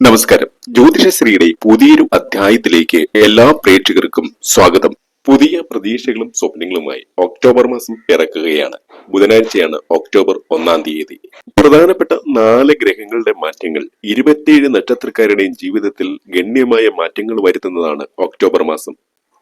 നമസ്കാരം. ജ്യോതിഷശ്രീയുടെ പുതിയൊരു അധ്യായത്തിലേക്ക് എല്ലാ പ്രേക്ഷകർക്കും സ്വാഗതം. പുതിയ പ്രതീക്ഷകളും സ്വപ്നങ്ങളുമായി ഒക്ടോബർ മാസം പിറക്കുകയാണ് ബുധനാഴ്ചയാണ് ഒക്ടോബർ ഒന്നാം തീയതി. പ്രധാനപ്പെട്ട നാല് ഗ്രഹങ്ങളുടെ മാറ്റങ്ങൾ ഇരുപത്തിയേഴ് നക്ഷത്രക്കാരുടെയും ജീവിതത്തിൽ ഗണ്യമായ മാറ്റങ്ങൾ വരുത്തുന്നതാണ് ഒക്ടോബർ മാസം.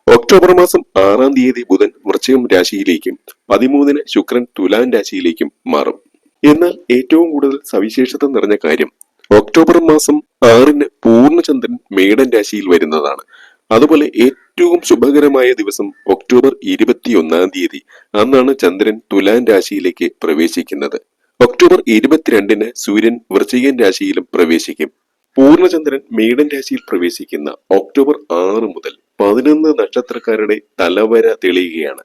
ഒക്ടോബർ മാസം ആറാം തീയതി ബുധൻ വൃശ്ചികം രാശിയിലേക്കും പതിമൂന്നിന് ശുക്രൻ തുലാൻ രാശിയിലേക്കും മാറും. എന്നാൽ ഏറ്റവും കൂടുതൽ സവിശേഷത നിറഞ്ഞ കാര്യം ഒക്ടോബർ മാസം ആറിന് പൂർണചന്ദ്രൻ മേടൻ രാശിയിൽ വരുന്നതാണ്. അതുപോലെ ഏറ്റവും ശുഭകരമായ ദിവസം ഒക്ടോബർ ഇരുപത്തിയൊന്നാം തീയതി. അന്നാണ് ചന്ദ്രൻ തുലാൻ രാശിയിലേക്ക് പ്രവേശിക്കുന്നത്. ഒക്ടോബർ ഇരുപത്തിരണ്ടിന് സൂര്യൻ വൃശ്ചികൻ രാശിയിലും പ്രവേശിക്കും. പൂർണചന്ദ്രൻ മേടൻ രാശിയിൽ പ്രവേശിക്കുന്ന ഒക്ടോബർ ആറ് മുതൽ പതിനൊന്ന് നക്ഷത്രക്കാരുടെ തലവര തെളിയുകയാണ്.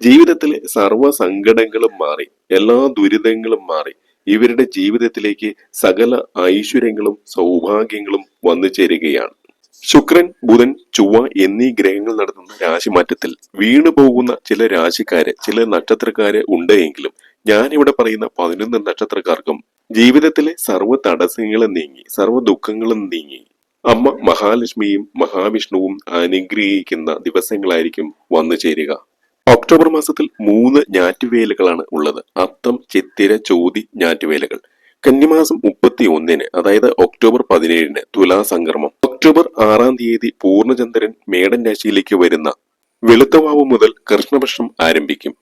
ജീവിതത്തിലെ സർവ സങ്കടങ്ങളും മാറി എല്ലാ ദുരിതങ്ങളും മാറി ഇവരുടെ ജീവിതത്തിലേക്ക് സകല ഐശ്വര്യങ്ങളും സൗഭാഗ്യങ്ങളും വന്നു ചേരുകയാണ്. ശുക്രൻ ബുധൻ ചൊവ്വ എന്നീ ഗ്രഹങ്ങൾ നടത്തുന്ന രാശിമാറ്റത്തിൽ വീണു പോകുന്ന ചില രാശിക്കാര് ചില നക്ഷത്രക്കാര് ഉണ്ട് എങ്കിലും ഞാനിവിടെ പറയുന്ന പതിനൊന്ന് നക്ഷത്രക്കാർക്കും ജീവിതത്തിലെ സർവ തടസ്സങ്ങളും നീങ്ങി സർവ ദുഃഖങ്ങളും നീങ്ങി. അമ്മ മഹാലക്ഷ്മിയും മഹാവിഷ്ണുവും അനുഗ്രഹിക്കുന്ന ദിവസങ്ങളായിരിക്കും വന്നു ചേരുക. ഒക്ടോബർ മാസത്തിൽ മൂന്ന് ഞാറ്റുവേലകളാണ് ഉള്ളത്. അത്തം ചിത്തിര ചോതി ഞാറ്റുവേലകൾ. കന്നിമാസം മുപ്പത്തി ഒന്നിന് അതായത് ഒക്ടോബർ പതിനേഴിന് തുലാസംക്രമം. ഒക്ടോബർ ആറാം തീയതി പൂർണചന്ദ്രൻ മേടൻ രാശിയിലേക്ക് വരുന്ന വെളുത്തവാവ് മുതൽ കൃഷ്ണപക്ഷം ആരംഭിക്കും.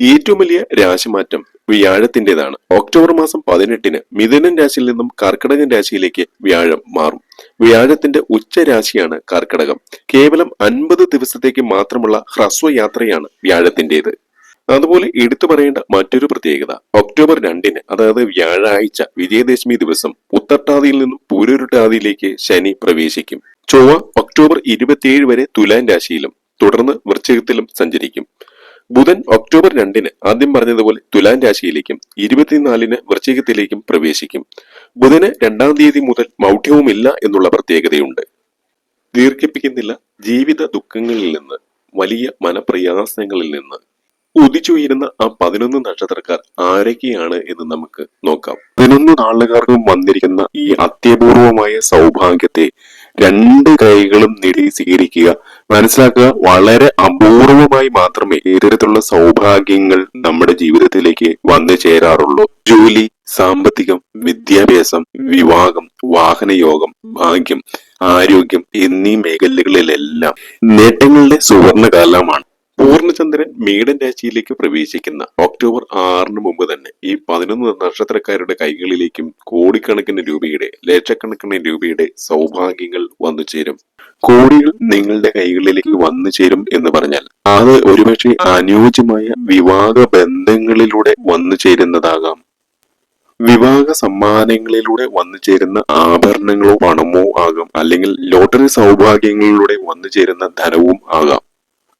ഏറ്റവും വലിയ രാശിമാറ്റം വ്യാഴത്തിന്റേതാണ് ഒക്ടോബർ മാസം പതിനെട്ടിന് മിഥുനൻ രാശിയിൽ നിന്നും കർക്കിടകൻ രാശിയിലേക്ക് വ്യാഴം മാറും. വ്യാഴത്തിന്റെ ഉച്ചരാശിയാണ് കർക്കിടകം. കേവലം അൻപത് ദിവസത്തേക്ക് മാത്രമുള്ള ഹ്രസ്വയാത്രയാണ് വ്യാഴത്തിന്റേത് അതുപോലെ എടുത്തു പറയേണ്ട മറ്റൊരു പ്രത്യേകത ഒക്ടോബർ രണ്ടിന് അതായത് വ്യാഴാഴ്ച വിജയദശമി ദിവസം ഉത്തട്ടാതിയിൽ നിന്നും പൂരൊരുട്ടാതിയിലേക്ക് ശനി പ്രവേശിക്കും. ചൊവ്വ ഒക്ടോബർ ഇരുപത്തിയേഴ് വരെ തുലാൻ രാശിയിലും തുടർന്ന് വൃശ്ചികത്തിലും സഞ്ചരിക്കും. ബുധൻ ഒക്ടോബർ രണ്ടിന് ആദ്യം പറഞ്ഞതുപോലെ തുലാൻ രാശിയിലേക്കും ഇരുപത്തിനാലിന് വൃശ്ചികത്തിലേക്കും പ്രവേശിക്കും. ബുധന് രണ്ടാം തീയതി മുതൽ മൗഢ്യവുമില്ല എന്നുള്ള പ്രത്യേകതയുണ്ട്. ദീർഘിപ്പിക്കുന്നില്ല ജീവിത ദുഃഖങ്ങളിൽ നിന്ന് വലിയ മനപ്രയാസങ്ങളിൽ നിന്ന്. ഉദിച്ചുയരുന്ന ആ പതിനൊന്ന് നക്ഷത്രക്കാർ ആരൊക്കെയാണ് എന്ന് നമുക്ക് നോക്കാം. പതിനൊന്ന് നാളുകാർക്കും വന്നിരിക്കുന്ന ഈ അത്യപൂർവമായ സൗഭാഗ്യത്തെ രണ്ട് കൈകളും നിരീക്ഷീകരിക്കുക മനസ്സിലാക്കുക വളരെ അപൂർവമായി മാത്രമേ ഇത്തരത്തിലുള്ള സൗഭാഗ്യങ്ങൾ നമ്മുടെ ജീവിതത്തിലേക്ക് വന്നു ചേരാറുള്ളൂ. ജോലി സാമ്പത്തികം വിദ്യാഭ്യാസം വിവാഹം വാഹനയോഗം ഭാഗ്യം ആരോഗ്യം എന്നീ മേഖലകളിലെല്ലാം നേട്ടങ്ങളുടെ സുവർണകാലമാണ്. പൂർണചന്ദ്രൻ മീടൻ രാശിയിലേക്ക് പ്രവേശിക്കുന്ന ഒക്ടോബർ ആറിന് മുമ്പ് തന്നെ ഈ പതിനൊന്ന് നക്ഷത്രക്കാരുടെ കൈകളിലേക്കും കോടിക്കണക്കിന് രൂപയുടെ ലക്ഷക്കണക്കിന് രൂപയുടെ സൗഭാഗ്യങ്ങൾ വന്നു ചേരും. കോടികൾ നിങ്ങളുടെ കൈകളിലേക്ക് വന്നു ചേരും എന്ന് പറഞ്ഞാൽ അത് ഒരുപക്ഷെ അനുയോജ്യമായ വിവാഹ ബന്ധങ്ങളിലൂടെ വന്നു ചേരുന്നതാകാം. വിവാഹ സമ്മാനങ്ങളിലൂടെ വന്നു ചേരുന്ന ആഭരണങ്ങളോ പണമോ ആകാം. അല്ലെങ്കിൽ ലോട്ടറി സൗഭാഗ്യങ്ങളിലൂടെ വന്നു ചേരുന്ന ധനവും ആകാം.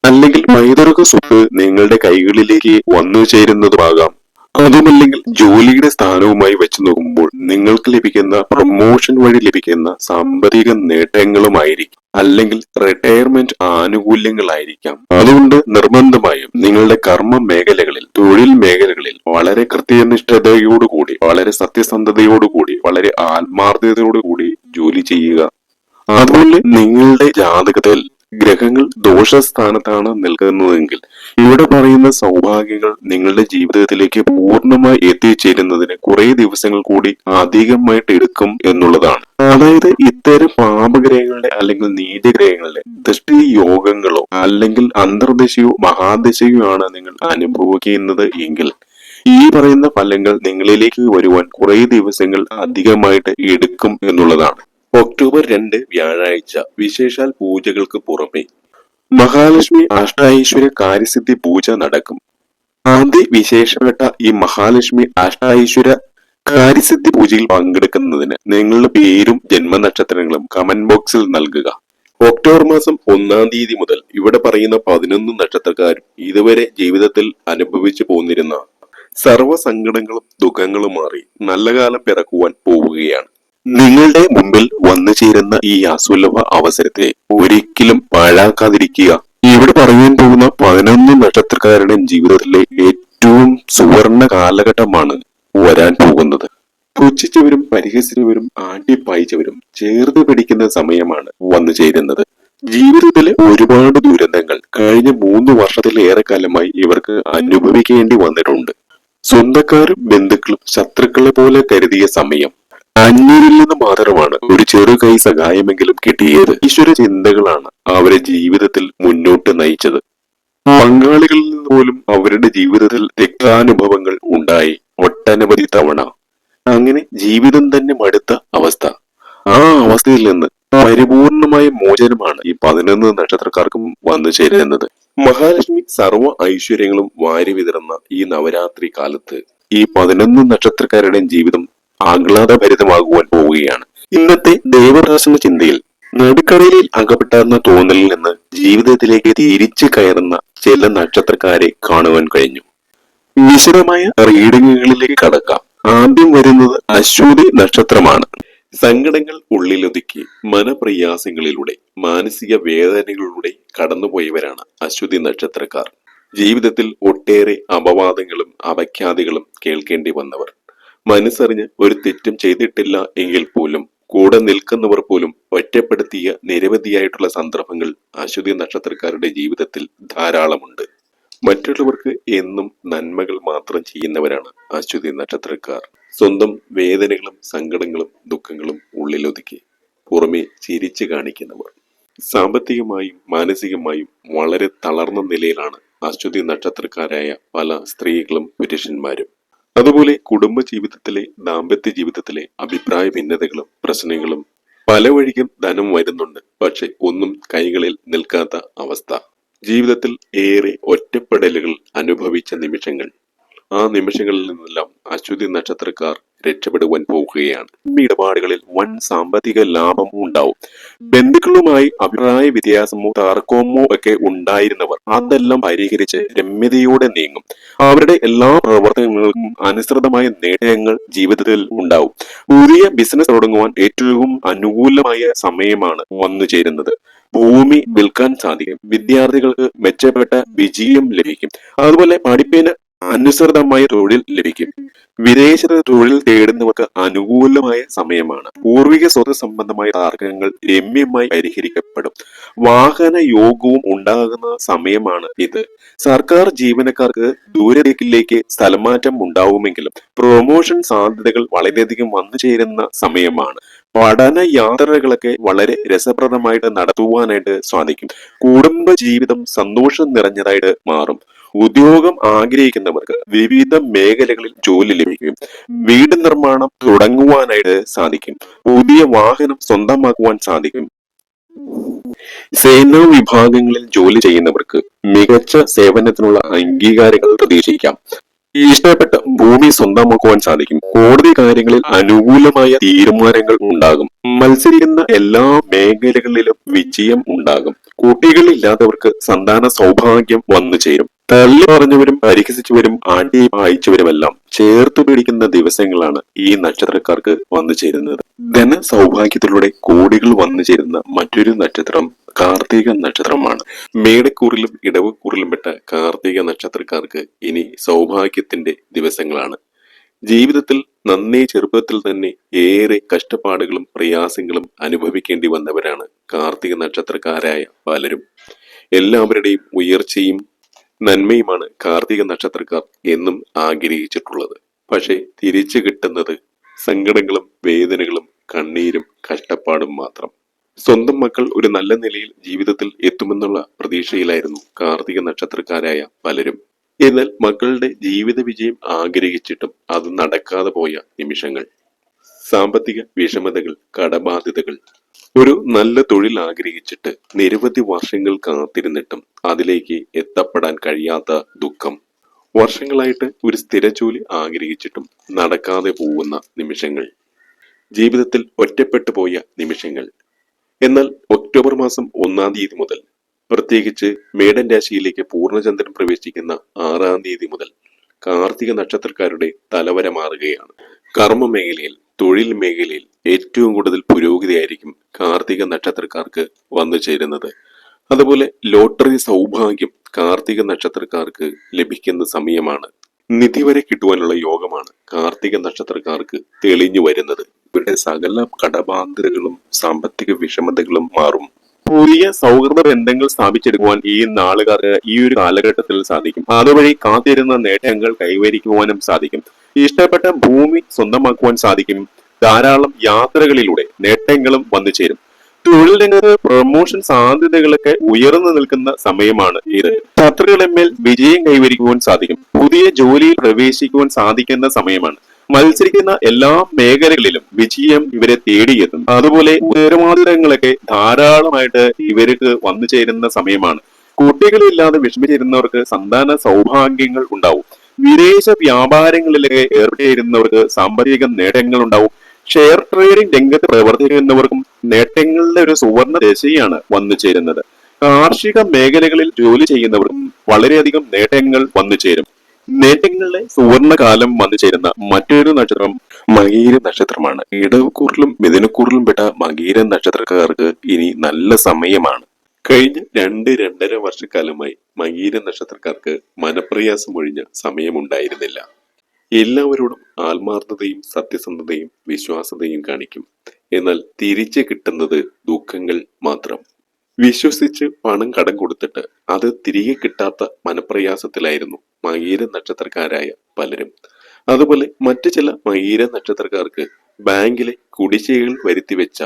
അല്ലെങ്കിൽ പൈതൃക സ്വത്ത് നിങ്ങളുടെ കൈകളിലേക്ക് വന്നു ചേരുന്നതുമാകാം. അതുമല്ലെങ്കിൽ ജോലിയുടെ സ്ഥാനവുമായി വെച്ച് നോക്കുമ്പോൾ നിങ്ങൾക്ക് ലഭിക്കുന്ന പ്രൊമോഷൻ വഴി ലഭിക്കുന്ന സാമ്പത്തിക നേട്ടങ്ങളുമായിരിക്കും. അല്ലെങ്കിൽ റിട്ടയർമെന്റ് ആനുകൂല്യങ്ങളായിരിക്കാം. അതുകൊണ്ട് നിർബന്ധമായും നിങ്ങളുടെ കർമ്മ മേഖലകളിൽ തൊഴിൽ മേഖലകളിൽ വളരെ കൃത്യനിഷ്ഠതയോടുകൂടി വളരെ സത്യസന്ധതയോടുകൂടി വളരെ ആത്മാർത്ഥതയോടുകൂടി ജോലി ചെയ്യുക. അതുപോലെ നിങ്ങളുടെ ജാതകത്തിൽ ഗ്രഹങ്ങൾ ദോഷസ്ഥാനത്താണ് നിൽക്കുന്നതെങ്കിൽ ഇവിടെ പറയുന്ന സൗഭാഗ്യങ്ങൾ നിങ്ങളുടെ ജീവിതത്തിലേക്ക് പൂർണമായി എത്തിച്ചേരുന്നതിന് കുറെ ദിവസങ്ങൾ കൂടി അധികമായിട്ട് എടുക്കും എന്നുള്ളതാണ്. അതായത് ഇത്തരം പാപഗ്രഹങ്ങളുടെ അല്ലെങ്കിൽ നീതിഗ്രഹങ്ങളുടെ ദൃഷ്ടി യോഗങ്ങളോ അല്ലെങ്കിൽ അന്തർദശയോ മഹാദശയോ ആണ് നിങ്ങൾ അനുഭവിക്കുന്നത് എങ്കിൽ ഈ പറയുന്ന ഫലങ്ങൾ നിങ്ങളിലേക്ക് വരുവാൻ കുറെ ദിവസങ്ങൾ അധികമായിട്ട് എടുക്കും എന്നുള്ളതാണ്. ഒക്ടോബർ രണ്ട് വ്യാഴാഴ്ച വിശേഷാൽ പൂജകൾക്ക് പുറമെ മഹാലക്ഷ്മി അഷ്ടാൈശ്വര്യ കാര്യസിദ്ധി പൂജ നടക്കും. ആദ്യ വിശേഷപ്പെട്ട ഈ മഹാലക്ഷ്മി അഷ്ടാൈശ്വര്യ കാര്യസിദ്ധി പൂജയിൽ പങ്കെടുക്കുന്നതിന് നിങ്ങളുടെ പേരും ജന്മനക്ഷത്രങ്ങളും കമന്റ് ബോക്സിൽ നൽകുക. ഒക്ടോബർ മാസം ഒന്നാം തീയതി മുതൽ ഇവിടെ പറയുന്ന പതിനൊന്ന് നക്ഷത്രക്കാരും ഇതുവരെ ജീവിതത്തിൽ അനുഭവിച്ചു പോന്നിരുന്ന സർവ സങ്കടങ്ങളും ദുഃഖങ്ങളും മാറി നല്ല കാലം പിറക്കുവാൻ പോവുകയാണ്. നിങ്ങളുടെ മുമ്പിൽ വന്നു ചേരുന്ന ഈ അസുലഭ അവസരത്തെ ഒരിക്കലും പാഴാക്കാതിരിക്കുക. ഇവിടെ പറയാൻ പോകുന്ന പതിനൊന്ന് നക്ഷത്രക്കാരുടെ ജീവിതത്തിലെ ഏറ്റവും സുവർണ കാലഘട്ടമാണ് വരാൻ പോകുന്നത്. പുച്ഛിച്ചവരും പരിഹസിച്ചവരും ആട്ടിപ്പായിച്ചവരും ചേർത്ത് പിടിക്കുന്ന സമയമാണ് വന്നു ചേരുന്നത്. ജീവിതത്തിലെ ഒരുപാട് ദുരന്തങ്ങൾ കഴിഞ്ഞ മൂന്ന് വർഷത്തിലേറെ കാലമായി ഇവർക്ക് അനുഭവിക്കേണ്ടി വന്നിട്ടുണ്ട്. സ്വന്തക്കാരും ബന്ധുക്കളും ശത്രുക്കളെ പോലെ കരുതിയ സമയം അന്യരിൽ നിന്ന് മാത്രമാണ് ഒരു ചെറു കൈ സഹായമെങ്കിലും കിട്ടിയത്. ഈശ്വര ചിന്തകളാണ് അവരെ ജീവിതത്തിൽ മുന്നോട്ട് നയിച്ചത്. പങ്കാളികളിൽ നിന്ന് പോലും അവരുടെ ജീവിതത്തിൽ രക്താനുഭവങ്ങൾ ഉണ്ടായി. ഒട്ടനവധി തവണ. അങ്ങനെ ജീവിതം തന്നെ മടുത്ത അവസ്ഥ. ആ അവസ്ഥയിൽ നിന്ന് പരിപൂർണമായ മോചനമാണ് ഈ പതിനൊന്ന് നക്ഷത്രക്കാർക്കും വന്നു ചേരുന്നത്. മഹാലക്ഷ്മി സർവ ഐശ്വര്യങ്ങളും വാരി വിതറുന്ന ഈ നവരാത്രി കാലത്ത് ഈ പതിനൊന്ന് നക്ഷത്രക്കാരുടെയും ജീവിതം ആഹ്ലാദഭരിതമാകുവാൻ പോവുകയാണ്. ഇന്നത്തെ ദൈവദാസന ചിന്തയിൽ നടുക്കടലിൽ അകപ്പെട്ടാർന്ന തോന്നലിൽ നിന്ന് ജീവിതത്തിലേക്ക് തിരിച്ചു കയറുന്ന ചില നക്ഷത്രക്കാരെ കാണുവാൻ കഴിഞ്ഞു. വിശദമായ റീഡിങ്ങുകളിലേക്ക് കടക്കാം. ആദ്യം വരുന്നത് അശ്വതി നക്ഷത്രമാണ്. സങ്കടങ്ങൾ ഉള്ളിലൊതുക്കി മനപ്രയാസങ്ങളിലൂടെ മാനസിക വേദനകളിലൂടെ കടന്നുപോയവരാണ് അശ്വതി നക്ഷത്രക്കാർ. ജീവിതത്തിൽ ഒട്ടേറെ അപവാദങ്ങളും അപഖ്യാതികളും കേൾക്കേണ്ടി വന്നവർ. മനസ്സറിഞ്ഞ് ഒരു തെറ്റും ചെയ്തിട്ടില്ല എങ്കിൽ പോലും കൂടെ നിൽക്കുന്നവർ പോലും ഒറ്റപ്പെടുത്തിയ നിരവധിയായിട്ടുള്ള സന്ദർഭങ്ങൾ അശ്വതി നക്ഷത്രക്കാരുടെ ജീവിതത്തിൽ ധാരാളമുണ്ട്. മറ്റുള്ളവർക്ക് എന്നും നന്മകൾ മാത്രം ചെയ്യുന്നവരാണ് അശ്വതി നക്ഷത്രക്കാർ. സ്വന്തം വേദനകളും സങ്കടങ്ങളും ദുഃഖങ്ങളും ഉള്ളിലൊതുക്കി പുറമെ ചിരിച്ചു കാണിക്കുന്നവർ. സാമ്പത്തികമായും മാനസികമായും വളരെ തളർന്ന നിലയിലാണ് അശ്വതി നക്ഷത്രക്കാരായ പല സ്ത്രീകളും പുരുഷന്മാരും. അതുപോലെ കുടുംബ ജീവിതത്തിലെ ദാമ്പത്യ ജീവിതത്തിലെ അഭിപ്രായ ഭിന്നതകളും പ്രശ്നങ്ങളും പല വഴിക്കും ധനം വരുന്നുണ്ട്. പക്ഷെ ഒന്നും കൈകളിൽ നിൽക്കാത്ത അവസ്ഥ. ജീവിതത്തിൽ ഏറെ ഒറ്റപ്പെടലുകൾ അനുഭവിച്ച നിമിഷങ്ങൾ. ആ നിമിഷങ്ങളിൽ നിന്നെല്ലാം അശ്വതി നക്ഷത്രക്കാർ രക്ഷപ്പെടുവാൻ പോകുകയാണ് ഇടപാടുകളിൽ വൻ സാമ്പത്തിക ലാഭം ഉണ്ടാവും. ബന്ധുക്കളുമായി അഭിപ്രായ വ്യത്യാസമോ തർക്കമോ ഒക്കെ ഉണ്ടായിരുന്നവർ അതെല്ലാം പരിഹരിച്ച് രമ്യതയോടെ നീങ്ങും. അവരുടെ എല്ലാ പ്രവർത്തനങ്ങൾക്കും അനുസൃതമായ നേട്ടങ്ങൾ ജീവിതത്തിൽ ഉണ്ടാവും. പുതിയ ബിസിനസ് തുടങ്ങുവാൻ ഏറ്റവും അനുകൂലമായ സമയമാണ് വന്നു ചേരുന്നത്. ഭൂമി വിൽക്കാൻ സാധിക്കും. വിദ്യാർത്ഥികൾക്ക് മെച്ചപ്പെട്ട വിജയം ലഭിക്കും. അതുപോലെ പഠിപ്പിന് അനുസൃതമായ തൊഴിൽ ലഭിക്കും. വിദേശത്ത് തൊഴിൽ തേടുന്നവർക്ക് അനുകൂലമായ സമയമാണ്. പൂർവിക സ്വത്ത് സംബന്ധമായ തർക്കങ്ങൾ രമ്യമായി പരിഹരിക്കപ്പെടും. വാഹന യോഗവും ഉണ്ടാകുന്ന സമയമാണ് ഇത്. സർക്കാർ ജീവനക്കാർക്ക് ദൂരത്തേക്കിലേക്ക് സ്ഥലമാറ്റം ഉണ്ടാവുമെങ്കിലും പ്രൊമോഷൻ സാധ്യതകൾ വളരെയധികം വന്നു ചേരുന്ന സമയമാണ്. പഠന യാത്രകളൊക്കെ വളരെ രസപ്രദമായിട്ട് നടത്തുവാനായിട്ട് സാധിക്കും. കുടുംബ ജീവിതം സന്തോഷം നിറഞ്ഞതായിട്ട് മാറും. ഉദ്യോഗം ആഗ്രഹിക്കുന്നവർക്ക് വിവിധ മേഖലകളിൽ ജോലി ലഭിക്കും. വീട് നിർമ്മാണം തുടങ്ങുവാനായിട്ട് സാധിക്കും. പുതിയ വാഹനം സ്വന്തമാക്കുവാൻ സാധിക്കും. സേനാ വിഭാഗങ്ങളിൽ ജോലി ചെയ്യുന്നവർക്ക് മികച്ച സേവനത്തിനുള്ള അംഗീകാരങ്ങൾ പ്രതീക്ഷിക്കാം. ഇഷ്ടപ്പെട്ട ഭൂമി സ്വന്തമാക്കുവാൻ സാധിക്കും. കോടതി കാര്യങ്ങളിൽ അനുകൂലമായ തീരുമാനങ്ങൾ ഉണ്ടാകും. മത്സരിക്കുന്ന എല്ലാ മേഖലകളിലും വിജയം ഉണ്ടാകും. കുട്ടികളില്ലാത്തവർക്ക് സന്താന സൗഭാഗ്യം വന്നു ചേരും തള്ളി പറഞ്ഞവരും പരിഹസിച്ചവരും ആട്ടി വായിച്ചവരുമെല്ലാം ചേർത്തു പിടിക്കുന്ന ദിവസങ്ങളാണ് ഈ നക്ഷത്രക്കാർക്ക് വന്നു ചേരുന്നത്. ധന സൗഭാഗ്യത്തിലൂടെ കോടികൾ വന്നു ചേരുന്ന മറ്റൊരു നക്ഷത്രം കാർത്തിക നക്ഷത്രമാണ്. മേടക്കൂറിലും ഇടവക്കൂറിലും പെട്ട കാർത്തിക നക്ഷത്രക്കാർക്ക് ഇനി സൗഭാഗ്യത്തിന്റെ ദിവസങ്ങളാണ്. ജീവിതത്തിൽ നന്നേ ചെറുപ്പത്തിൽ തന്നെ ഏറെ കഷ്ടപ്പാടുകളും പ്രയാസങ്ങളും അനുഭവിക്കേണ്ടി വന്നവരാണ് കാർത്തിക നക്ഷത്രക്കാരായ പലരും. എല്ലാവരുടെയും ഉയർച്ചയും നന്മയുമാണ് കാർത്തിക നക്ഷത്രക്കാർ എന്നും ആഗ്രഹിച്ചിട്ടുള്ളത്. പക്ഷേ തിരിച്ചു കിട്ടുന്നത് സങ്കടങ്ങളും വേദനകളും കണ്ണീരും കഷ്ടപ്പാടും മാത്രം. സ്വന്തം മക്കൾ ഒരു നല്ല നിലയിൽ ജീവിതത്തിൽ എത്തുമെന്നുള്ള പ്രതീക്ഷയിലായിരുന്നു കാർത്തിക നക്ഷത്രക്കാരായ പലരും. എന്നാൽ മക്കളുടെ ജീവിത വിജയം ആഗ്രഹിച്ചിട്ടും അത് നടക്കാതെ പോയ നിമിഷങ്ങൾ. സാമ്പത്തിക വിഷമതകൾ കടബാധ്യതകൾ ഒരു നല്ല തൊഴിൽ ആഗ്രഹിച്ചിട്ട് നിരവധി വർഷങ്ങൾ കാത്തിരുന്നിട്ടും അതിലേക്ക് എത്തപ്പെടാൻ കഴിയാത്ത ദുഃഖം. വർഷങ്ങളായിട്ട് ഒരു സ്ഥിര ജോലി ആഗ്രഹിച്ചിട്ടും നടക്കാതെ പോകുന്ന നിമിഷങ്ങൾ. ജീവിതത്തിൽ ഒറ്റപ്പെട്ടു പോയ നിമിഷങ്ങൾ. എന്നാൽ ഒക്ടോബർ മാസം ഒന്നാം തീയതി മുതൽ പ്രത്യേകിച്ച് മേടൻ രാശിയിലേക്ക് പൂർണചന്ദ്രൻ പ്രവേശിക്കുന്ന ആറാം തീയതി മുതൽ കാർത്തിക നക്ഷത്രക്കാരുടെ തലവര മാറുകയാണ്. കർമ്മ മേഖലയിൽ തൊഴിൽ മേഖലയിൽ ഏറ്റവും കൂടുതൽ പുരോഗതിയായിരിക്കും കാർത്തിക നക്ഷത്രക്കാർക്ക് വന്നു ചേരുന്നത്. അതുപോലെ ലോട്ടറി സൗഭാഗ്യം കാർത്തിക നക്ഷത്രക്കാർക്ക് ലഭിക്കുന്ന സമയമാണ്. നിധി വരെ കിട്ടുവാനുള്ള യോഗമാണ് കാർത്തിക നക്ഷത്രക്കാർക്ക് തെളിഞ്ഞു വരുന്നത്. ഇവരുടെ സകല കടബാധ്യതകളും സാമ്പത്തിക വിഷമതകളും മാറും. പുതിയ സൗഹൃദ ബന്ധങ്ങൾ സ്ഥാപിച്ചെടുക്കുവാൻ ഈ നാളുകാർക്ക് ഈ ഒരു കാലഘട്ടത്തിൽ സാധിക്കും. അതുവഴി കാത്തിരുന്ന നേട്ടങ്ങൾ കൈവരിക്കുവാനും സാധിക്കും. ഇഷ്ടപ്പെട്ട ഭൂമി സ്വന്തമാക്കുവാൻ സാധിക്കും. ധാരാളം യാത്രകളിലൂടെ നേട്ടങ്ങളും വന്നു ചേരും. തൊഴിൽ രംഗത്ത് പ്രൊമോഷൻ സാധ്യതകളൊക്കെ ഉയർന്നു നിൽക്കുന്ന സമയമാണ് ഇത്. ശത്രുക്കളെമ്മേൽ വിജയം കൈവരിക്കുവാൻ സാധിക്കും. പുതിയ ജോലിയിൽ പ്രവേശിക്കുവാൻ സാധിക്കുന്ന സമയമാണ്. മത്സരിക്കുന്ന എല്ലാ മേഖലകളിലും വിജയം ഇവരെ തേടിയെത്തും. അതുപോലെ ഉത്തരവാദിത്തങ്ങളൊക്കെ ധാരാളമായിട്ട് ഇവർക്ക് വന്നു ചേരുന്ന സമയമാണ്. കുട്ടികളില്ലാതെ വിഷമിച്ചിരുന്നവർക്ക് സന്താന സൗഭാഗ്യങ്ങൾ ഉണ്ടാവും. വിദേശ വ്യാപാരങ്ങളിലൊക്കെ ഏർപ്പെട്ടിരുന്നവർക്ക് സാമ്പത്തിക നേട്ടങ്ങൾ ഉണ്ടാവും ഷെയർ ട്രേഡിംഗ് രംഗത്ത് പ്രവർത്തിക്കുന്നവർക്കും നേട്ടങ്ങളുടെ ഒരു സുവർണ ദശയാണ് വന്നു ചേരുന്നത്. കാർഷിക മേഖലകളിൽ ജോലി ചെയ്യുന്നവർക്കും വളരെയധികം നേട്ടങ്ങൾ വന്നു ചേരും. നേട്ടങ്ങളുടെ സുവർണകാലം വന്നു ചേരുന്ന മറ്റൊരു നക്ഷത്രം മകീര നക്ഷത്രമാണ്. ഇടവക്കൂറിലും മിഥുനക്കൂറിലും പെട്ട മകീര നക്ഷത്രക്കാർക്ക് ഇനി നല്ല സമയമാണ്. കഴിഞ്ഞ രണ്ട് രണ്ടര വർഷക്കാലമായി മകീര നക്ഷത്രക്കാർക്ക് മനപ്രയാസം ഒഴിഞ്ഞ സമയമുണ്ടായിരുന്നില്ല. എല്ലാവരോടും ആത്മാർത്ഥതയും സത്യസന്ധതയും വിശ്വാസതയും കാണിക്കും. എന്നാൽ തിരിച്ചു കിട്ടുന്നത് ദുഃഖങ്ങൾ മാത്രം. വിശ്വസിച്ച് പണം കടം കൊടുത്തിട്ട് അത് തിരികെ കിട്ടാത്ത മനപ്രയാസത്തിലായിരുന്നു മകീര നക്ഷത്രക്കാരായ പലരും. അതുപോലെ മറ്റു ചില മകീര നക്ഷത്രക്കാർക്ക് ബാങ്കിലെ കുടിശ്ശികകൾ വരുത്തിവെച്ച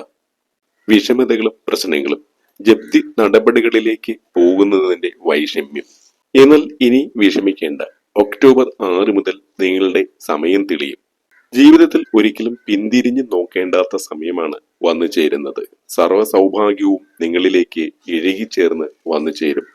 വിഷമതകളും പ്രശ്നങ്ങളും ജപ്തി നടപടികളിലേക്ക് പോകുന്നതിന്റെ വൈഷമ്യം. എന്നാൽ ഇനി വിഷമിക്കേണ്ട. ഒക്ടോബർ ആറ് മുതൽ നിങ്ങളുടെ സമയം തെളിയും. ജീവിതത്തിൽ ഒരിക്കലും പിന്തിരിഞ്ഞു നോക്കേണ്ടാത്ത സമയമാണ് വന്നു ചേരുന്നത്. സർവ സൗഭാഗ്യവും നിങ്ങളിലേക്ക് ഇഴുകിച്ചേർന്ന് വന്നു ചേരും.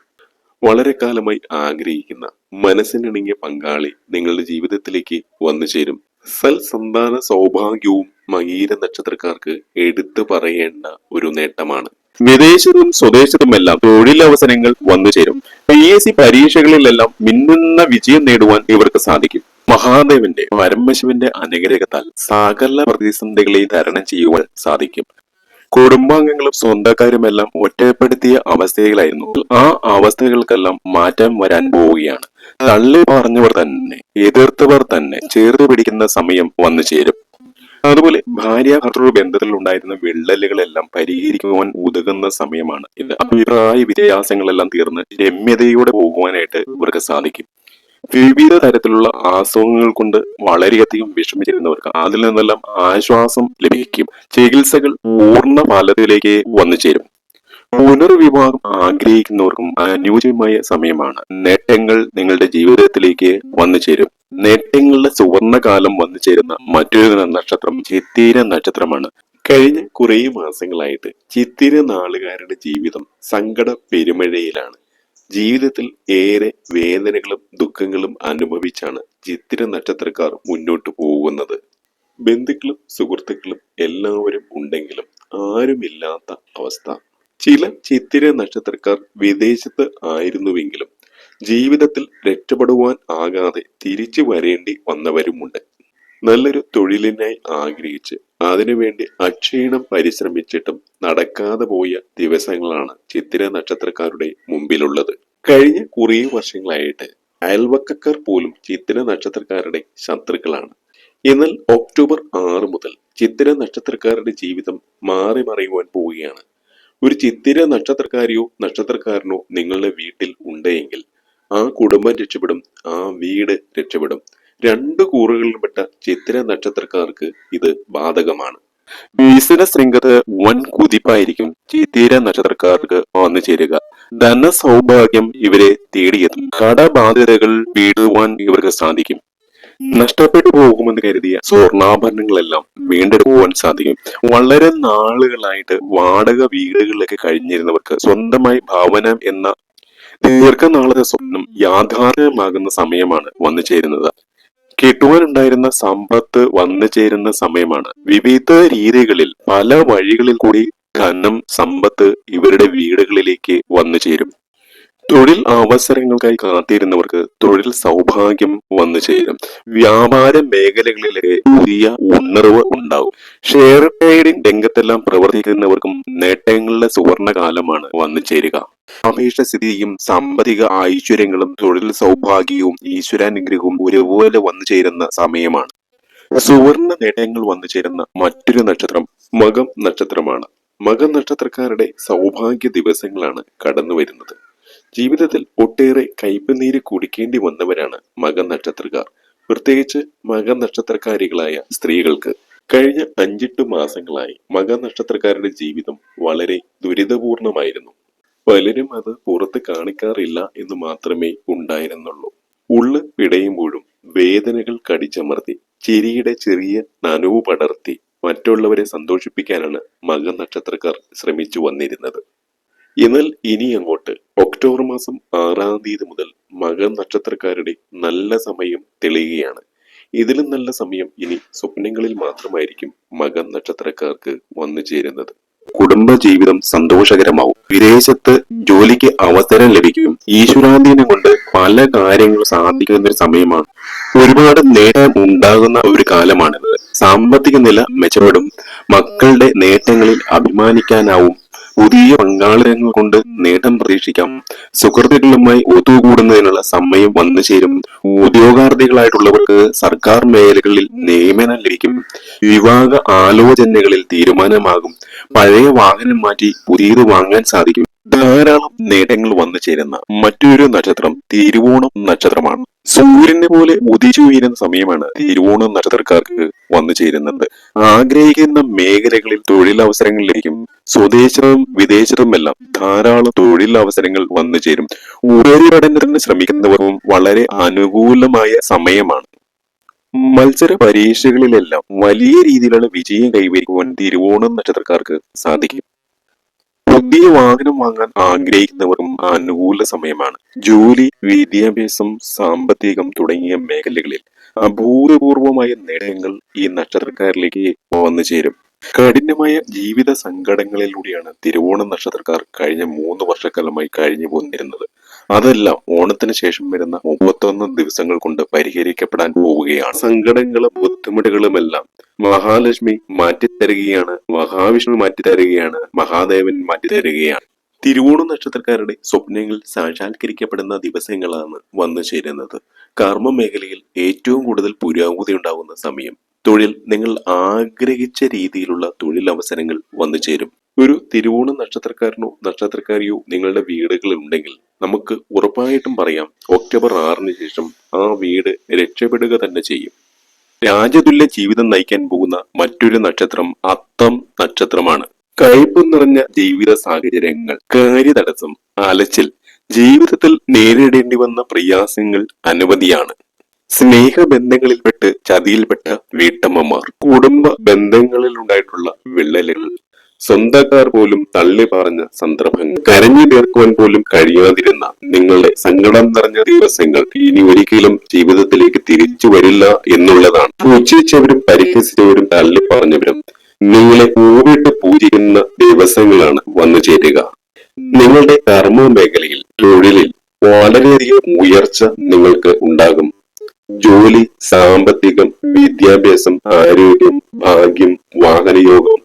വളരെ കാലമായി ആഗ്രഹിക്കുന്ന മനസ്സിനിണങ്ങിയ പങ്കാളി നിങ്ങളുടെ ജീവിതത്തിലേക്ക് വന്നു ചേരും. സൽ സന്താന സൗഭാഗ്യവും മകീര നക്ഷത്രക്കാർക്ക് എടുത്തു പറയേണ്ട ഒരു നേട്ടമാണ്. വിദേശത്തും സ്വദേശത്തുമെല്ലാം തൊഴിലവസരങ്ങൾ വന്നു ചേരും. പി എസ് സി പരീക്ഷകളിലെല്ലാം മിന്നുന്ന വിജയം നേടുവാൻ ഇവർക്ക് സാധിക്കും. മഹാദേവന്റെ പരമശിവന്റെ അനുഗ്രഹത്താൽ സകല പ്രതിസന്ധികളെ തരണം ചെയ്യുവാൻ സാധിക്കും. കുടുംബാംഗങ്ങളും സ്വന്തക്കാരുമെല്ലാം ഒറ്റപ്പെടുത്തിയ അവസ്ഥയിലായിരുന്നു. ആ അവസ്ഥകൾക്കെല്ലാം മാറ്റം വരാൻ പോവുകയാണ്. തള്ളി പറഞ്ഞവർ തന്നെ എതിർത്തവർ തന്നെ ചേർത്ത് പിടിക്കുന്ന സമയം വന്നു ചേരും. അതുപോലെ ഭാര്യ ഭർത്തൃ ബന്ധത്തിൽ ഉണ്ടായിരുന്ന വിള്ളലുകളെല്ലാം പരിഹരിക്കുവാൻ ഉതകുന്ന സമയമാണ്. ഇത് അഭിപ്രായ വ്യത്യാസങ്ങളെല്ലാം തീർന്ന് രമ്യതയോടെ പോകുവാനായിട്ട് ഇവർക്ക് സാധിക്കും. വിവിധ തരത്തിലുള്ള അസുഖങ്ങൾ കൊണ്ട് വളരെയധികം വിഷമിച്ചിരുന്നവർക്ക് അതിൽ നിന്നെല്ലാം ആശ്വാസം ലഭിക്കും. ചികിത്സകൾ പൂർണ ഫലത്തിലേക്ക് വന്നു ചേരും പുനർവിവാഹം ആഗ്രഹിക്കുന്നവർക്കും അനുയോജ്യമായ സമയമാണ്. നേട്ടങ്ങൾ നിങ്ങളുടെ ജീവിതത്തിലേക്ക് വന്നു ചേരും നേട്ടങ്ങളുടെ സുവർണകാലം വന്നു ചേരുന്ന മറ്റൊരു നക്ഷത്രം ചിത്തിര നക്ഷത്രമാണ്. കഴിഞ്ഞ കുറേ മാസങ്ങളായിട്ട് ചിത്തിര നാളുകാരുടെ ജീവിതം സങ്കട പെരുമഴയിലാണ്. ജീവിതത്തിൽ ഏറെ വേദനകളും ദുഃഖങ്ങളും അനുഭവിച്ചാണ് ചിത്തിര നക്ഷത്രക്കാർ മുന്നോട്ട് പോകുന്നത്. ബന്ധുക്കളും സുഹൃത്തുക്കളും എല്ലാവരും ഉണ്ടെങ്കിലും ആരുമില്ലാത്ത അവസ്ഥ. ചില ചിത്തിര നക്ഷത്രക്കാർ വിദേശത്ത് ആയിരുന്നുവെങ്കിലും ജീവിതത്തിൽ രക്ഷപ്പെടുവാൻ ആകാതെ തിരിച്ചു വരേണ്ടി വന്നവരുമുണ്ട്. നല്ലൊരു തൊഴിലിനായി ആഗ്രഹിച്ച് അതിനുവേണ്ടി അക്ഷീണം പരിശ്രമിച്ചിട്ടും നടക്കാതെ പോയ ദിവസങ്ങളാണ് ചിത്തിര നക്ഷത്രക്കാരുടെ മുമ്പിലുള്ളത്. കഴിഞ്ഞ കുറേ വർഷങ്ങളായിട്ട് അയൽവക്കക്കാർ പോലും ചിത്തിര നക്ഷത്രക്കാരുടെ ശത്രുക്കളാണ്. എന്നാൽ ഒക്ടോബർ ആറ് മുതൽ ചിത്തിര നക്ഷത്രക്കാരുടെ ജീവിതം മാറി മറിയുവാൻ പോവുകയാണ്. ഒരു ചിത്തിര നക്ഷത്രക്കാരിയോ നക്ഷത്രക്കാരനോ നിങ്ങളുടെ വീട്ടിൽ ഉണ്ടെങ്കിൽ ആ കുടുംബം രക്ഷപ്പെടും ആ വീട് രക്ഷപ്പെടും. രണ്ട് കൂറുകളിൽപ്പെട്ട ചിത്ര നക്ഷത്രക്കാർക്ക് ഇത് ബാധകമാണ്. ബിസിനസ് രംഗത്ത് വൻ കുതിപ്പായിരിക്കും ചിത്തിര നക്ഷത്രക്കാർക്ക് വന്നു ചേരുക. ധന സൗഭാഗ്യം ഇവരെ തേടിയെത്തും. കടബാധ്യതകൾ വീടുവാൻ ഇവർക്ക് സാധിക്കും. നഷ്ടപ്പെട്ടു പോകുമെന്ന് കരുതിയ സ്വർണാഭരണങ്ങളെല്ലാം വീണ്ടെടുക്കുവാൻ സാധിക്കും. വളരെ നാളുകളായിട്ട് വാടക വീടുകളിലൊക്കെ കഴിഞ്ഞിരുന്നവർക്ക് സ്വന്തമായി ഭവനം എന്ന ദീർഘനാളത്തെ സ്വപ്നം യാഥാർത്ഥ്യമാകുന്ന സമയമാണ് വന്നു ചേരുന്നത്. കിട്ടുവാനുണ്ടായിരുന്ന സമ്പത്ത് വന്നു ചേരുന്ന സമയമാണ്. വിവിധ രീതികളിൽ പല വഴികളിൽ കൂടി ധനം സമ്പത്ത് ഇവരുടെ വീടുകളിലേക്ക് വന്നു ചേരും. തൊഴിൽ അവസരങ്ങൾക്കായി കാത്തിരുന്നവർക്ക് തൊഴിൽ സൗഭാഗ്യം വന്നു ചേരും. വ്യാപാര മേഖലകളിലെ പുതിയ ഉണർവ് ഉണ്ടാവും. ഷെയർ ട്രേഡിംഗ് രംഗത്തെല്ലാം പ്രവർത്തിക്കുന്നവർക്കും നേട്ടങ്ങളുടെ സുവർണകാലമാണ് വന്നു ചേരുക. അപേക്ഷസ്ഥിതിയും സാമ്പത്തിക ഐശ്വര്യങ്ങളും തൊഴിൽ സൗഭാഗ്യവും ഈശ്വരാനുഗ്രഹവും ഒരുപോലെ വന്നു ചേരുന്ന സമയമാണ്. സുവർണ നേട്ടങ്ങൾ വന്നു ചേരുന്ന മറ്റൊരു നക്ഷത്രം മകം നക്ഷത്രമാണ്. മകം നക്ഷത്രക്കാരുടെ സൗഭാഗ്യ ദിവസങ്ങളാണ് കടന്നു വരുന്നത്. ജീവിതത്തിൽ ഒട്ടേറെ കയ്പുനീര് കുടിക്കേണ്ടി വന്നവരാണ് മകം നക്ഷത്രക്കാർ. പ്രത്യേകിച്ച് മകം നക്ഷത്രക്കാരികളായ സ്ത്രീകൾക്ക് കഴിഞ്ഞ അഞ്ചെട്ട് മാസങ്ങളായി മക നക്ഷത്രക്കാരുടെ ജീവിതം വളരെ ദുരിതപൂർണമായിരുന്നു. പലരും അത് പുറത്ത് കാണിക്കാറില്ല എന്ന് മാത്രമേ ഉണ്ടായിരുന്നുള്ളൂ. ഉള്ള് പിടയുമ്പോഴും വേദനകൾ കടിച്ചമർത്തി ചിരിയുടെ ചെറിയ നനവ് പടർത്തി മറ്റുള്ളവരെ സന്തോഷിപ്പിക്കാനാണ് മകൻ നക്ഷത്രക്കാർ ശ്രമിച്ചു വന്നിരുന്നത്. എന്നാൽ ഇനി അങ്ങോട്ട് ഒക്ടോബർ മാസം ആറാം തീയതി മുതൽ മകൻ നക്ഷത്രക്കാരുടെ നല്ല സമയം തെളിയുകയാണ്. ഇതിലും നല്ല സമയം ഇനി സ്വപ്നങ്ങളിൽ മാത്രമായിരിക്കും മകൻ നക്ഷത്രക്കാർക്ക് വന്നു ചേരുന്നത്. കുടുംബ ജീവിതം സന്തോഷകരമാവും. വിദേശത്ത് ജോലിക്ക് അവസരം ലഭിക്കും. ഈശ്വരാധീനം കൊണ്ട് പല കാര്യങ്ങളും സാധിക്കുന്ന ഒരു സമയമാണ്. ഒരുപാട് നേട്ടം ഉണ്ടാകുന്ന ഒരു കാലമാണിത്. സാമ്പത്തിക നില മെച്ചപ്പെടും. മക്കളുടെ നേട്ടങ്ങളിൽ അഭിമാനിക്കാനാവും. പുതിയ പങ്കാളിതങ്ങൾ കൊണ്ട് നേട്ടം പ്രതീക്ഷിക്കാം. സുഹൃത്തുക്കളുമായി ഒത്തുകൂടുന്നതിനുള്ള സമയം വന്നു ചേരും. ഉദ്യോഗാർത്ഥികളായിട്ടുള്ളവർക്ക് സർക്കാർ മേഖലകളിൽ നിയമനം ലഭിക്കും. വിവാഹ ആലോചനകളിൽ തീരുമാനമാകും. പഴയ വാഹനം മാറ്റി പുതിയത് വാങ്ങാൻ സാധിക്കും. ധാരാളം നേട്ടങ്ങൾ വന്നു ചേരുന്ന മറ്റൊരു നക്ഷത്രം തിരുവോണം നക്ഷത്രമാണ്. സൂര്യനെ പോലെ ഉദിച്ചു വീരുന്ന സമയമാണ് തിരുവോണം നക്ഷത്രക്കാർക്ക് വന്നു ചേരുന്നത്. ആഗ്രഹിക്കുന്ന മേഖലകളിൽ തൊഴിലവസരങ്ങൾ ലഭിക്കും സ്വദേശവും വിദേശത്തുമെല്ലാം ധാരാളം തൊഴിലവസരങ്ങൾ വന്നു ചേരും. ഉപരിപഠനത്തിന് ശ്രമിക്കുന്നവർക്കും വളരെ അനുകൂലമായ സമയമാണ്. മത്സര പരീക്ഷകളിലെല്ലാം വലിയ രീതിയിലുള്ള വിജയം കൈവരിക്കുവാൻ തിരുവോണം നക്ഷത്രക്കാർക്ക് സാധിക്കും. പുതിയ വാഹനം വാങ്ങാൻ ആഗ്രഹിക്കുന്നവർക്കും അനുകൂല സമയമാണ്. ജോലി വിദ്യാഭ്യാസം സാമ്പത്തികം തുടങ്ങിയ മേഖലകളിൽ അഭൂതപൂർവമായ നേട്ടങ്ങൾ ഈ നക്ഷത്രക്കാരിലേക്ക് വന്നു ചേരും. കഠിനമായ ജീവിത സങ്കടങ്ങളിലൂടെയാണ് തിരുവോണം നക്ഷത്രക്കാർ കഴിഞ്ഞ മൂന്ന് വർഷക്കാലമായി കഴിഞ്ഞു പോന്നിരുന്നത് അതെല്ലാം ഓണത്തിന് ശേഷം വരുന്ന മുപ്പത്തൊന്ന് ദിവസങ്ങൾ കൊണ്ട് പരിഹരിക്കപ്പെടാൻ പോവുകയാണ്. സങ്കടങ്ങളും ബുദ്ധിമുട്ടുകളുമെല്ലാം മഹാലക്ഷ്മി മാറ്റിത്തരുകയാണ്. മഹാവിഷ്ണു മാറ്റിത്തരുകയാണ്. മഹാദേവൻ മാറ്റിത്തരുകയാണ്. തിരുവോണ നക്ഷത്രക്കാരുടെ സ്വപ്നങ്ങൾ സാക്ഷാത്കരിക്കപ്പെടുന്ന ദിവസങ്ങളാണ് വന്നു ചേരുന്നത്. കർമ്മ മേഖലയിൽ ഏറ്റവും കൂടുതൽ പുരോഗതി ഉണ്ടാകുന്ന സമയം. തൊഴിൽ നിങ്ങൾ ആഗ്രഹിച്ച രീതിയിലുള്ള തൊഴിലവസരങ്ങൾ വന്നു ചേരും. ഒരു തിരുവോണ നക്ഷത്രക്കാരനോ നക്ഷത്രക്കാരിയോ നിങ്ങളുടെ വീടുകളിൽ ഉണ്ടെങ്കിൽ നമുക്ക് ഉറപ്പായിട്ടും പറയാം ഒക്ടോബർ ആറിന് ശേഷം ആ വീട് രക്ഷപ്പെടുക തന്നെ ചെയ്യും. രാജതുല്യ ജീവിതം നയിക്കാൻ പോകുന്ന മറ്റൊരു നക്ഷത്രം അത്തം നക്ഷത്രമാണ്. കയ്പ് നിറഞ്ഞ ജീവിത സാഹചര്യങ്ങൾ കാര്യതടസ്സം അലച്ചിൽ ജീവിതത്തിൽ നേരിടേണ്ടി വന്ന പ്രയാസങ്ങൾ അനവധിയാണ്. സ്നേഹബന്ധങ്ങളിൽപ്പെട്ട് ചതിയിൽപ്പെട്ട വീട്ടമ്മമാർ കുടുംബ ബന്ധങ്ങളിലുണ്ടായിട്ടുള്ള വിള്ളലുകൾ സ്വന്തക്കാർ പോലും തള്ളി പറഞ്ഞ സന്ദർഭങ്ങൾ കരഞ്ഞു തീർക്കുവാൻ പോലും കഴിയാതിരുന്ന നിങ്ങളുടെ സങ്കടം നിറഞ്ഞ ദിവസങ്ങൾ ഇനി ഒരിക്കലും ജീവിതത്തിലേക്ക് തിരിച്ചു വരില്ല എന്നുള്ളതാണ്. പൂജിച്ചവരും പരിഹസിച്ചവരും തള്ളി പറഞ്ഞവരും നിങ്ങളെ പൂവിട്ട് പൂജിക്കുന്ന ദിവസങ്ങളാണ് വന്നു ചേരുക. നിങ്ങളുടെ കർമ്മ മേഖലയിൽ തൊഴിലിൽ വളരെയധികം ഉയർച്ച നിങ്ങൾക്ക് ഉണ്ടാകും. ജോലി സാമ്പത്തികം വിദ്യാഭ്യാസം ആരോഗ്യം ഭാഗ്യം വാഹനയോഗം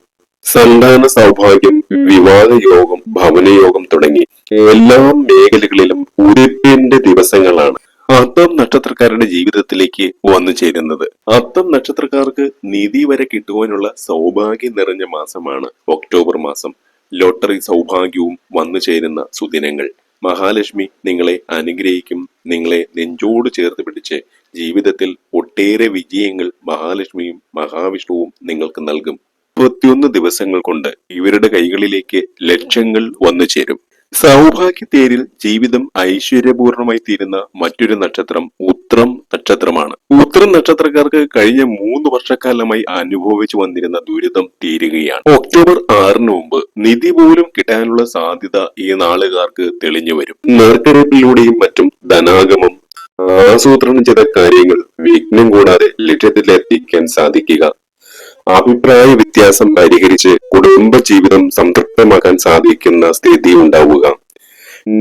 സന്താന സൗഭാഗ്യം വിവാഹ യോഗം ഭവനയോഗം തുടങ്ങി എല്ലാ മേഖലകളിലും ഉരുപ്പിന്റെ ദിവസങ്ങളാണ് അത്തം നക്ഷത്രക്കാരുടെ ജീവിതത്തിലേക്ക് വന്നു ചേരുന്നത്. അത്തം നക്ഷത്രക്കാർക്ക് നിധി വരെ കിട്ടുവാനുള്ള സൗഭാഗ്യം നിറഞ്ഞ മാസമാണ് ഒക്ടോബർ മാസം. ലോട്ടറി സൗഭാഗ്യവും വന്നു ചേരുന്ന സുദിനങ്ങൾ. മഹാലക്ഷ്മി നിങ്ങളെ അനുഗ്രഹിക്കും. നിങ്ങളെ നെഞ്ചോട് ചേർത്ത് പിടിച്ച് ജീവിതത്തിൽ ഒട്ടേറെ വിജയങ്ങൾ മഹാലക്ഷ്മിയും മഹാവിഷ്ണുവും നിങ്ങൾക്ക് നൽകും. മുപ്പത്തിയൊന്ന് ദിവസങ്ങൾ കൊണ്ട് ഇവരുടെ കൈകളിലേക്ക് ലക്ഷങ്ങൾ വന്നു ചേരും. സൗഭാഗ്യത്തേരിൽ ജീവിതം ഐശ്വര്യപൂർണമായി തീരുന്ന മറ്റൊരു നക്ഷത്രം ഉത്രം നക്ഷത്രമാണ്. ഉത്രം നക്ഷത്രക്കാർക്ക് കഴിഞ്ഞ മൂന്ന് വർഷക്കാലമായി അനുഭവിച്ചു വന്നിരുന്ന ദുരിതം തീരുകയാണ്. ഒക്ടോബർ ആറിന് മുമ്പ് നിധി പോലും കിട്ടാനുള്ള സാധ്യത ഈ നാളുകാർക്ക് തെളിഞ്ഞു വരും. നർക്കരപ്പിലൂടെയും മറ്റും ധനാഗമം ആസൂത്രണം ചെയ്ത കാര്യങ്ങൾ വിഘ്നം കൂടാതെ ലക്ഷ്യത്തിലെത്തിക്കാൻ സാധിക്കുക. അഭിപ്രായ വ്യത്യാസം പരിഹരിച്ച് കുടുംബ ജീവിതം സംതൃപ്തമാക്കാൻ സാധിക്കുന്ന സ്ഥിതി ഉണ്ടാവുക.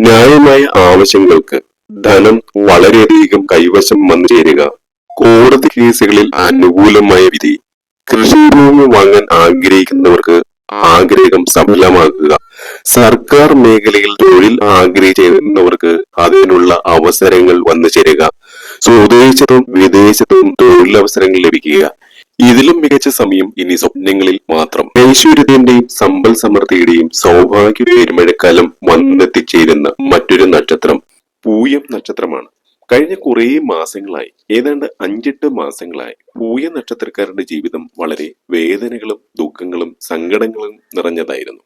ന്യായമായ ആവശ്യങ്ങൾക്ക് ധനം വളരെയധികം കൈവശം വന്നു ചേരുക. കോടതി കേസുകളിൽ അനുകൂലമായ വിധി കൃഷിഭൂമി വാങ്ങാൻ ആഗ്രഹിക്കുന്നവർക്ക് ആഗ്രഹം സഫലമാക്കുക. സർക്കാർ മേഖലയിൽ തൊഴിൽ ആഗ്രഹിക്കുന്നവർക്ക് അതിനുള്ള അവസരങ്ങൾ വന്നു ചേരുക. സ്വദേശത്തും വിദേശത്തും തൊഴിലവസരങ്ങൾ ലഭിക്കുക. ഇതിലും മികച്ച സമയം ഇനി സ്വപ്നങ്ങളിൽ മാത്രം. ഐശ്വര്യത്തിന്റെയും സമ്പൽ സമൃദ്ധിയുടെയും സൗഭാഗ്യ പെരുമഴക്കാലം വന്നെത്തിച്ചേരുന്ന മറ്റൊരു നക്ഷത്രം പൂയം നക്ഷത്രമാണ്. കഴിഞ്ഞ കുറേ മാസങ്ങളായി ഏതാണ്ട് അഞ്ചെട്ട് മാസങ്ങളായി പൂയ നക്ഷത്രക്കാരുടെ ജീവിതം വളരെ വേദനകളും ദുഃഖങ്ങളും സങ്കടങ്ങളും നിറഞ്ഞതായിരുന്നു.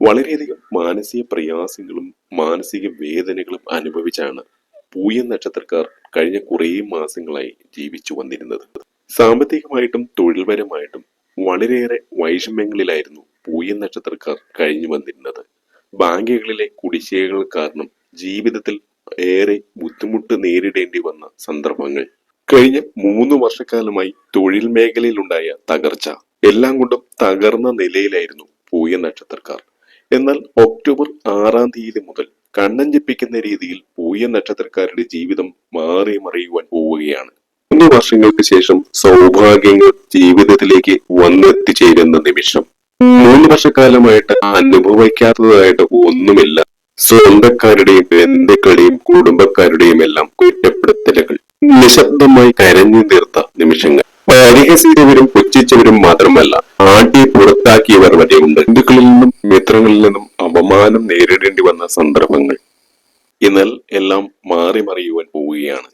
വളരെയധികം മാനസിക പ്രയാസങ്ങളും മാനസിക വേദനകളും അനുഭവിച്ചാണ് പൂയ നക്ഷത്രക്കാർ കഴിഞ്ഞ കുറേ മാസങ്ങളായി ജീവിച്ചു വന്നിരുന്നത്. സാമ്പത്തികമായിട്ടും തൊഴിൽപരമായിട്ടും വളരെയേറെ വൈഷമ്യങ്ങളിലായിരുന്നു പൂയ നക്ഷത്രക്കാർ കഴിഞ്ഞു വന്നിരുന്നത്. ബാങ്കുകളിലെ കുടിശ്ശികകൾ കാരണം ജീവിതത്തിൽ ഏറെ ബുദ്ധിമുട്ട് നേരിടേണ്ടി വന്ന സന്ദർഭങ്ങൾ. കഴിഞ്ഞ മൂന്ന് വർഷക്കാലമായി തൊഴിൽ മേഖലയിലുണ്ടായ തകർച്ച എല്ലാം കൊണ്ടും തകർന്ന നിലയിലായിരുന്നു പൂയ നക്ഷത്രക്കാർ. എന്നാൽ ഒക്ടോബർ ആറാം തീയതി മുതൽ കണ്ണഞ്ചിപ്പിക്കുന്ന രീതിയിൽ പൂയ നക്ഷത്രക്കാരുടെ ജീവിതം മാറി മറിയുവാൻ പോവുകയാണ്. മൂന്ന് വർഷങ്ങൾക്ക് ശേഷം സൗഭാഗ്യങ്ങൾ ജീവിതത്തിലേക്ക് വന്നെത്തിച്ചേരുന്ന നിമിഷം. മൂന്ന് വർഷക്കാലമായിട്ട് അനുഭവിക്കാത്തതായിട്ട് ഒന്നുമില്ല. സ്വന്തക്കാരുടെയും ബന്ധുക്കളുടെയും കുടുംബക്കാരുടെയും എല്ലാം കുറ്റപ്പെടുത്തലുകൾ നിശബ്ദമായി കരഞ്ഞു തീർത്ത നിമിഷങ്ങൾ. പരിഹസിച്ചവരും പുച്ഛിച്ചവരും മാത്രമല്ല ആട്ടി പുറത്താക്കിയവർ വരെയുണ്ട്. ബന്ധുക്കളിൽ നിന്നും മിത്രങ്ങളിൽ നിന്നും അപമാനം നേരിടേണ്ടി വന്ന സന്ദർഭങ്ങൾ. എന്നാൽ എല്ലാം മാറി മറിയുവാൻ പോവുകയാണ്.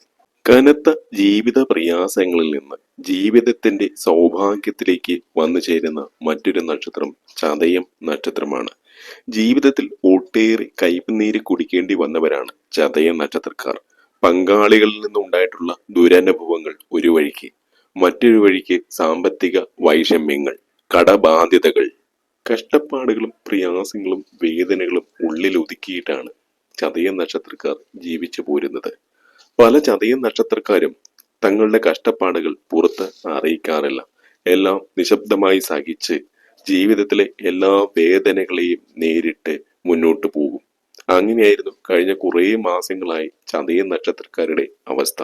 കനത്ത ജീവിത പ്രയാസങ്ങളിൽ നിന്ന് ജീവിതത്തിന്റെ സൗഭാഗ്യത്തിലേക്ക് വന്നു ചേരുന്ന മറ്റൊരു നക്ഷത്രം ചതയം നക്ഷത്രമാണ്. ജീവിതത്തിൽ ഒട്ടേറെ കൈപ്പുനീര് കുടിക്കേണ്ടി വന്നവരാണ് ചതയ നക്ഷത്രക്കാർ. പങ്കാളികളിൽ നിന്നുണ്ടായിട്ടുള്ള ദുരനുഭവങ്ങൾ ഒരു വഴിക്ക് മറ്റൊരു വഴിക്ക് സാമ്പത്തിക വൈഷമ്യങ്ങൾ കടബാധ്യതകൾ കഷ്ടപ്പാടുകളും പ്രയാസങ്ങളും വേദനകളും ഉള്ളിൽ ഒതുക്കിയിട്ടാണ് ചതയ നക്ഷത്രക്കാർ ജീവിച്ചു പോരുന്നത്. പല ചതയ നക്ഷത്രക്കാരും തങ്ങളുടെ കഷ്ടപ്പാടുകൾ പുറത്ത് അറിയിക്കാറില്ല. എല്ലാം നിശബ്ദമായി സഹിച്ച് ജീവിതത്തിലെ എല്ലാ വേദനകളെയും നേരിട്ട് മുന്നോട്ട് പോകും. അങ്ങനെയായിരുന്നു കഴിഞ്ഞ കുറേ മാസങ്ങളായി ചതയ നക്ഷത്രക്കാരുടെ അവസ്ഥ.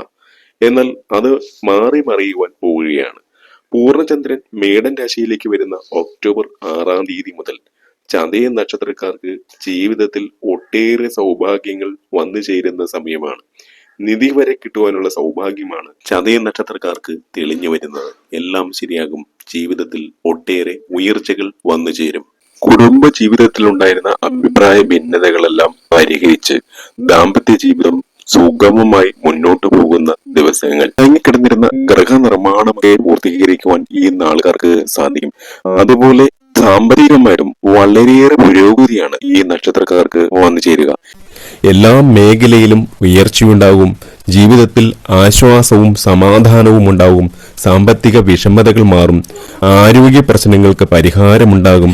എന്നാൽ അത് മാറി മറിയുവാൻ പോവുകയാണ്. പൂർണചന്ദ്രൻ മേടൻ രാശിയിലേക്ക് വരുന്ന ഒക്ടോബർ ആറാം തീയതി മുതൽ ചതയ നക്ഷത്രക്കാർക്ക് ജീവിതത്തിൽ ഒട്ടേറെ സൗഭാഗ്യങ്ങൾ വന്നു ചേരുന്ന സമയമാണ്. നിധി വരെ കിട്ടുവാനുള്ള സൗഭാഗ്യമാണ് ചതയ നക്ഷത്രക്കാർക്ക് തെളിഞ്ഞു വരുന്നത്. എല്ലാം ശരിയാകും. ജീവിതത്തിൽ ഒട്ടേറെ ഉയർച്ചകൾ വന്നു ചേരും. കുടുംബ ജീവിതത്തിലുണ്ടായിരുന്ന അഭിപ്രായ ഭിന്നതകളെല്ലാം പരിഹരിച്ച് ദാമ്പത്യ ജീവിതം സുഗമമായി മുന്നോട്ടു പോകുന്ന ദിവസങ്ങൾ. തങ്ങിക്കിടന്നിരുന്ന നിർമ്മാണം പൂർത്തീകരിക്കുവാൻ ഈ നാളുകാർക്ക് സാധിക്കും. അതുപോലെ സാമ്പത്തികമായിട്ടും വളരെയേറെ പുരോഗതിയാണ് ഈ നക്ഷത്രക്കാർക്ക് വന്നു ചേരുക. എല്ലാ മേഖലയിലും ഉയർച്ചയുണ്ടാകും. ജീവിതത്തിൽ ആശ്വാസവും സമാധാനവും ഉണ്ടാകും. സാമ്പത്തിക വിഷമതകൾ മാറും. ആരോഗ്യ പ്രശ്നങ്ങൾക്ക് പരിഹാരമുണ്ടാകും.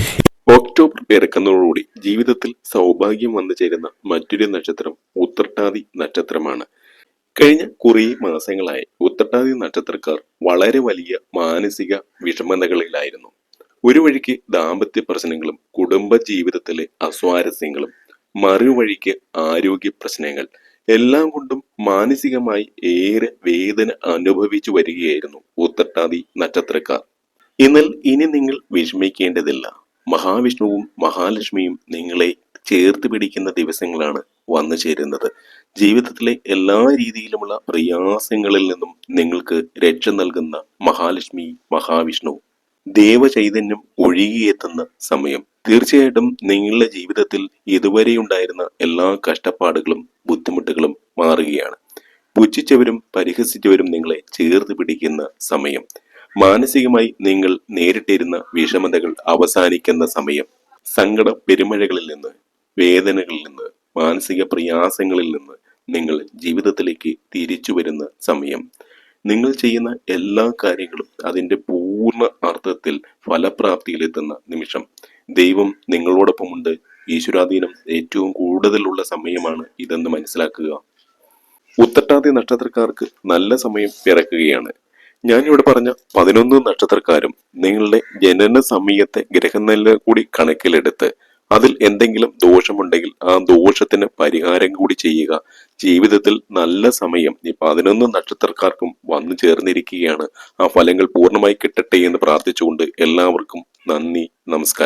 ഒക്ടോബർ പിറക്കുന്നതോടുകൂടി ജീവിതത്തിൽ സൗഭാഗ്യം വന്നു ചേരുന്ന മറ്റൊരു നക്ഷത്രം ഉത്രട്ടാതി നക്ഷത്രമാണ്. കഴിഞ്ഞ കുറേ മാസങ്ങളായി ഉത്രട്ടാതി നക്ഷത്രക്കാർ വളരെ വലിയ മാനസിക വിഷമതകളിലായിരുന്നു. ഒരു വഴിക്ക് ദാമ്പത്യ പ്രശ്നങ്ങളും കുടുംബ ജീവിതത്തിലെ അസ്വാരസ്യങ്ങളും മറുവഴിക്ക് ആരോഗ്യ പ്രശ്നങ്ങൾ എല്ലാം കൊണ്ടും മാനസികമായി ഏറെ വേദന അനുഭവിച്ചു വരികയായിരുന്നു ഉത്തട്ടാതി നക്ഷത്രക്കാർ. എന്നാൽ ഇനി നിങ്ങൾ വിഷമിക്കേണ്ടതില്ല. മഹാവിഷ്ണുവും മഹാലക്ഷ്മിയും നിങ്ങളെ ചേർത്ത് പിടിക്കുന്ന ദിവസങ്ങളാണ് വന്നു ചേരുന്നത്. ജീവിതത്തിലെ എല്ലാ രീതിയിലുമുള്ള പ്രയാസങ്ങളിൽ നിന്നും നിങ്ങൾക്ക് രക്ഷ നൽകുന്ന മഹാലക്ഷ്മി മഹാവിഷ്ണു. ദേവചൈതന്യം ഒഴുകിയെത്തുന്ന സമയം. തീർച്ചയായിട്ടും നിങ്ങളുടെ ജീവിതത്തിൽ ഇതുവരെ ഉണ്ടായിരുന്ന എല്ലാ കഷ്ടപ്പാടുകളും ബുദ്ധിമുട്ടുകളും മാറുകയാണ്. പുച്ഛിച്ചവരും പരിഹസിച്ചവരും നിങ്ങളെ ചേർത്ത് പിടിക്കുന്ന സമയം മാനസികമായി നിങ്ങൾ നേരിട്ടിരുന്ന വിഷമതകൾ അവസാനിക്കുന്ന സമയം സങ്കട പെരുമഴകളിൽ നിന്ന് വേദനകളിൽ നിന്ന് മാനസിക പ്രയാസങ്ങളിൽ നിന്ന് നിങ്ങൾ ജീവിതത്തിലേക്ക് തിരിച്ചു വരുന്ന സമയം. നിങ്ങൾ ചെയ്യുന്ന എല്ലാ കാര്യങ്ങളും അതിന്റെ പൂർണ അർത്ഥത്തിൽ ഫലപ്രാപ്തിയിലെത്തുന്ന നിമിഷം. ദൈവം നിങ്ങളോടൊപ്പമുണ്ട്. ഈശ്വരാധീനം ഏറ്റവും കൂടുതലുള്ള സമയമാണ് ഇതെന്ന് മനസ്സിലാക്കുക. ഉത്തട്ടാതി നക്ഷത്രക്കാർക്ക് നല്ല സമയം പിറക്കുകയാണ്. ഞാനിവിടെ പറഞ്ഞ പതിനൊന്ന് നക്ഷത്രക്കാരും നിങ്ങളുടെ ജനന സമയത്തെ ഗ്രഹനില കൂടി കണക്കിലെടുത്ത് അതിൽ എന്തെങ്കിലും ദോഷമുണ്ടെങ്കിൽ ആ ദോഷത്തിന് പരിഹാരം കൂടി ചെയ്യുക. ജീവിതത്തിൽ നല്ല സമയം ഈ പതിനൊന്ന് നക്ഷത്രക്കാർക്കും വന്നു ചേർന്നിരിക്കുകയാണ്. ആ ഫലങ്ങൾ പൂർണമായി കിട്ടട്ടെ എന്ന് പ്രാർത്ഥിച്ചുകൊണ്ട് എല്ലാവർക്കും നന്ദി നമസ്കാരം.